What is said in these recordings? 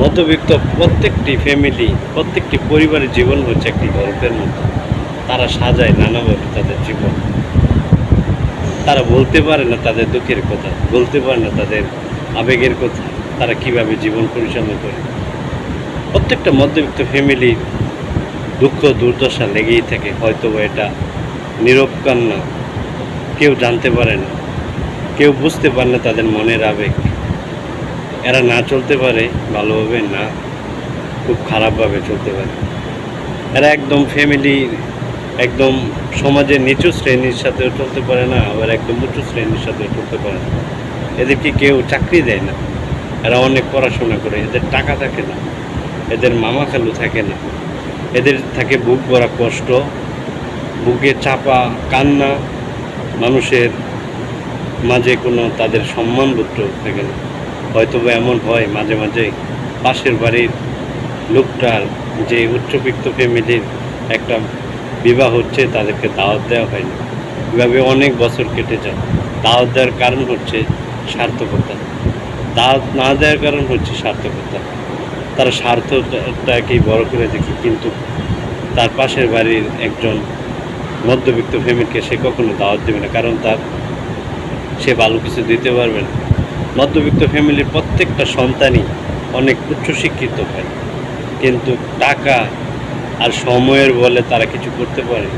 মধ্যবিত্ত প্রত্যেকটি ফ্যামিলি প্রত্যেকটি পরিবারের জীবন হচ্ছে একটি গল্পের মতো। তারা সাজায় নানাভাবে তাদের জীবন। তারা বলতে পারে না তাদের দুঃখের কথা, বলতে পারে না তাদের আবেগের কথা, তারা কীভাবে জীবন পরিচালনা করে। প্রত্যেকটা মধ্যবিত্ত ফ্যামিলির দুঃখ, দুর্দশা লেগেই থাকে হয়তো এটা নীরব কান্না। কেউ জানতে পারে না, কেউ বুঝতে পারে না তাদের মনের আবেগ। এরা না চলতে পারে, ভালোভাবে না, খুব খারাপভাবে চলতে পারে। এরা একদম ফ্যামিলি একদম সমাজের নিচু শ্রেণির সাথেও চলতে পারে না, আবার একদম উঁচু শ্রেণির সাথেও চলতে পারে না। এদেরকে কেউ চাকরি দেয় না। এরা অনেক পড়াশোনা করে, এদের টাকা থাকে না, এদের মামা খালু থাকে না। এদের থাকে বুক ভরা কষ্ট, বুকে চাপা কান্না, মানুষের মাঝে কোনো তাদের সম্মানবোধ থাকে না। হয়তো এমন হয় মাঝে মাঝে পাশের বাড়ির লোকটার যে উচ্চবিত্ত ফ্যামিলির একটা বিবাহ হচ্ছে, তাদেরকে দাওয়াত দেওয়া হয় না এভাবে অনেক বছর কেটে যায়। দাওয়াত দেওয়ার কারণ হচ্ছে সার্থকতা। দাওয়াত না দেওয়ার কারণ হচ্ছে সার্থকতা। তারা স্বার্থটাকেই বড় করে দেখি, কিন্তু তার পাশের বাড়ির একজন মধ্যবিত্ত ফ্যামিলিকে সে কখনো দাওয়াত দেবে না, কারণ তার সে ভালো কিছু দিতে পারবে না। মধ্যবিত্ত ফ্যামিলির প্রত্যেকটা সন্তানই অনেক উচ্চশিক্ষিত হয়। কিন্তু টাকা আর সময়ের বলে তারা কিছু করতে পারে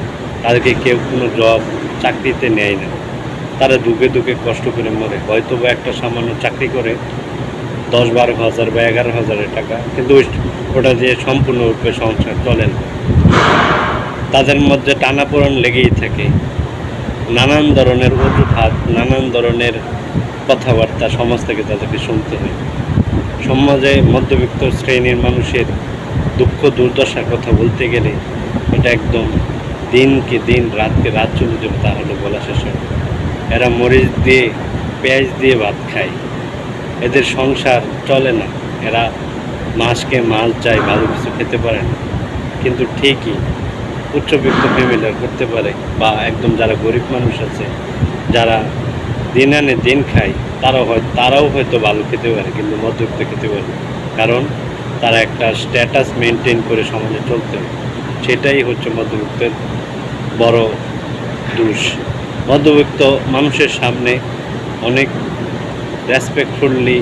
তাদেরকে কেউ কোনো জব চাকরিতে নেয় না। তারা দুঃখে দুঃখে কষ্ট করে মরে। হয়তো বা একটা সামান্য চাকরি করে দশ বারো হাজার বা এগারো হাজারের টাকা, কিন্তু ওটা দিয়ে সম্পূর্ণরূপে সংসার চলে না। তাদের মধ্যে টানাপোড়েন লেগেই থাকে। নানান ধরনের অজুহাত, নানান ধরনের কথাবার্তা সমাজ থেকে তাদেরকে শুনতে হয়। সমাজে মধ্যবিত্ত শ্রেণির মানুষের দুঃখ, দুর্দশার কথা বলতে গেলে এটা একদম দিনকে দিন, রাতকে রাত চলে যাবে তাহলে বলা শেষ হয় এরা মরিচ দিয়ে, পেঁয়াজ দিয়ে ভাত খায়। এদের সংসার চলে না। এরা মাছকে মাছ যায়, ভালো কিছু খেতে পারে না। কিন্তু ঠিকই উচ্চবিত্ত ফ্যামিলির করতে পারে বা একদম যারা গরিব মানুষ আছে, যারা দিন আনে দিন খায়। তারাও হয় তারাও হয়তো ভালো খেতে পারে, কিন্তু মধ্যবিত্ত খেতে পারে কারণ তারা একটা স্ট্যাটাস মেনটেন করে সমাজে চলতে সেটাই হচ্ছে মধ্যবিত্তের বড় দোষ। মধ্যবিত্ত মানুষের সামনে অনেক রেসপেক্টফুললি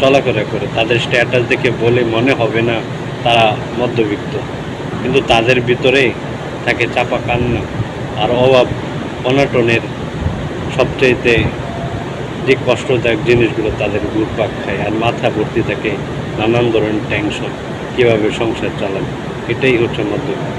চলাফেরা করে। তাদের স্ট্যাটাস দেখে বলে মনে হবে না তারা মধ্যবিত্ত। কিন্তু তাদের ভিতরে থাকে চাপা কান্না আর অভাব, অনটনের সবচাইতে যে কষ্টদায়ক জিনিসগুলো তাদের ঘুরপাক খায় আর মাথা ভর্তি থাকে নানান ধরনের টেনশন কীভাবে সংসার চালাবে এটাই হচ্ছে মধ্যবিত্ত